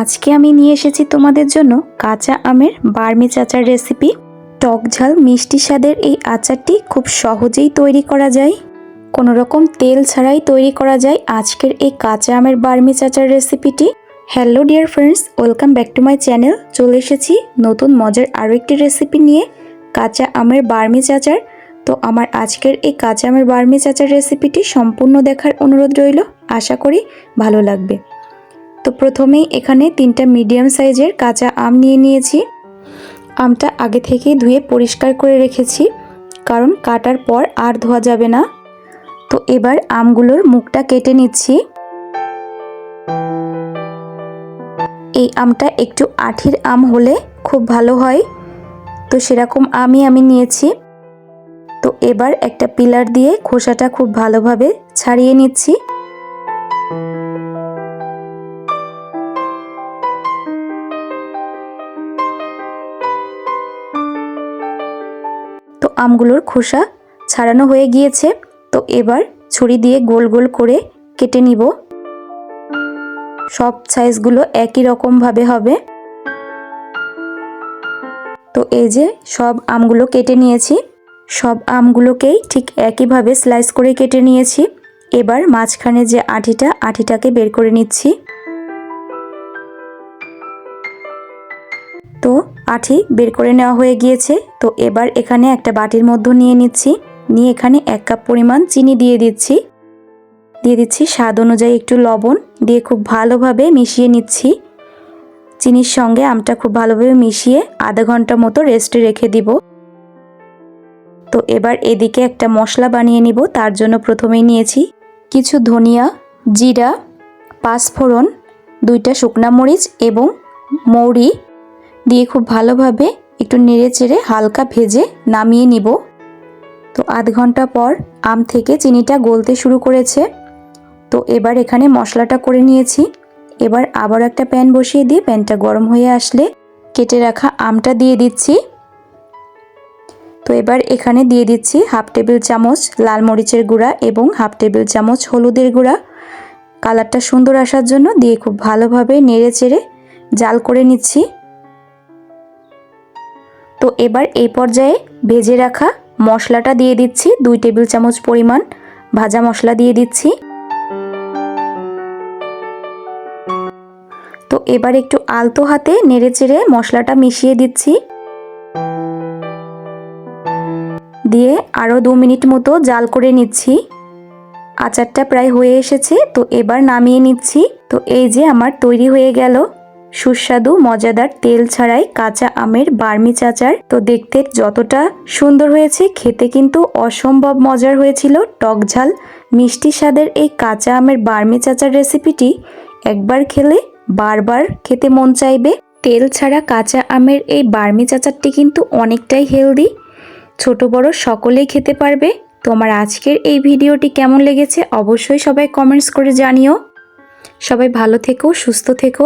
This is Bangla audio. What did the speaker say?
আজকে আমি নিয়ে এসেছি তোমাদের জন্য কাঁচা আমের বার্মি চাচার রেসিপি। টক ঝাল মিষ্টি স্বাদের এই আচারটি খুব সহজেই তৈরি করা যায়। কোনো রকম তেল ছাড়াই তৈরি করা যায় আজকের এই কাঁচা আমের বার্মি চাচার রেসিপিটি। Hello dear friends, welcome back to my channel. চলে এসেছি নতুন মজার আরও একটি রেসিপি নিয়ে, কাঁচা আমের বার্মি চাচার। তো আমার আজকের এই কাঁচা আমের বার্মি চাচার রেসিপিটি সম্পূর্ণ দেখার অনুরোধ রইল। আশা করি ভালো লাগবে। তো প্রথমেই এখানে তিনটা মিডিয়াম সাইজের কাঁচা আম নিয়ে নিয়েছি। আমটা আগে থেকেই ধুয়ে পরিষ্কার করে রেখেছি, কারণ কাটার পর আর ধোয়া যাবে না। তো এবার আমগুলোর মুখটা কেটে নিচ্ছি। এই আমটা একটু আঠির আম হলে খুব ভালো হয়। তো সেরকম আমই আমি নিয়েছি। তো এবার একটা পিলার দিয়ে খোসাটা খুব ভালোভাবে ছাড়িয়ে নিচ্ছি। আমগুলোর খোসা ছাড়ানো হয়ে গিয়েছে, তো এবার ছুরি দিয়ে গোল গোল করে কেটে নিব। সব সাইজগুলো একই রকমভাবে হবে। তো এই যে সব আমগুলো কেটে নিয়েছি। সব আমগুলোকেই ঠিক একইভাবে স্লাইস করে কেটে নিয়েছি। এবার মাঝখানে যে আঠিটা আঠিটাকে বের করে নিচ্ছি। তো আঠি বের করে নেওয়া হয়ে গিয়েছে। তো এবার এখানে একটা বাটির মধ্যে নিয়ে নিচ্ছি। নিয়ে এখানে এক কাপ পরিমাণ চিনি দিয়ে দিচ্ছি। দিয়ে দিচ্ছি স্বাদ অনুযায়ী একটু লবণ। দিয়ে খুব ভালোভাবে মিশিয়ে নিচ্ছি। চিনির সঙ্গে আমটা খুব ভালোভাবে মিশিয়ে আধা ঘণ্টা মতো রেস্টে রেখে দিব। তো এবার এদিকে একটা মশলা বানিয়ে নিব। তার জন্য প্রথমেই নিয়েছি কিছু ধনিয়া, জিরা, পাঁচফোড়ন, দুইটা শুকনা মরিচ এবং মৌরি। দিয়ে খুব ভালোভাবে একটু নেড়ে চেড়ে হালকা ভেজে নামিয়ে নিব। তো আধ ঘণ্টা পর আম থেকে চিনিটা গলতে শুরু করেছে। তো এবার এখানে মশলাটা করে নিয়েছি। এবার আবার একটা প্যান বসিয়ে দিয়ে প্যানটা গরম হয়ে আসলে কেটে রাখা আমটা দিয়ে দিচ্ছি। তো এবার এখানে দিয়ে দিচ্ছি হাফ টেবিল চামচ লাল মরিচের গুঁড়া এবং হাফ টেবিল চামচ হলুদের গুঁড়া। কালারটা সুন্দর আসার জন্য দিয়ে খুব ভালোভাবে নেড়ে চেড়ে জাল করে নিচ্ছি। তো এবার এই পর্যায়ে ভেজে রাখা মশলাটা দিয়ে দিচ্ছি দুই টেবিল চামচ পরিমাণ ভাজা মশলা দিয়ে দিচ্ছি। তো এবার একটু আলতো হাতে নেড়ে চেড়ে মশলাটা মিশিয়ে দিচ্ছি। দিয়ে আরও দু মিনিট মতো জাল করে নিচ্ছি। আচারটা প্রায় হয়ে এসেছে, তো এবার নামিয়ে নিচ্ছি। তো এই যে আমার তৈরি হয়ে গেল। সুস্বাদু, মজাদার তেল ছাড়াই কাঁচা আমের বার্মি চাচার। তো দেখতে যতটা সুন্দর হয়েছে, খেতে কিন্তু অসম্ভব মজার হয়েছিল। টক ঝাল, মিষ্টি স্বাদের এই কাঁচা আমের বার্মি চাচার রেসিপিটি একবার খেলে বারবার খেতে মন চাইবে। তেল ছাড়া কাঁচা আমের এই বার্মি চাচারটি কিন্তু অনেকটাই হেলদি। ছোট বড় সকলেই খেতে পারবে। তোমার আজকের এই ভিডিওটি কেমন লেগেছে অবশ্যই সবাই কমেন্টস করে জানিও। সবাই ভালো থেকো, সুস্থ থেকো।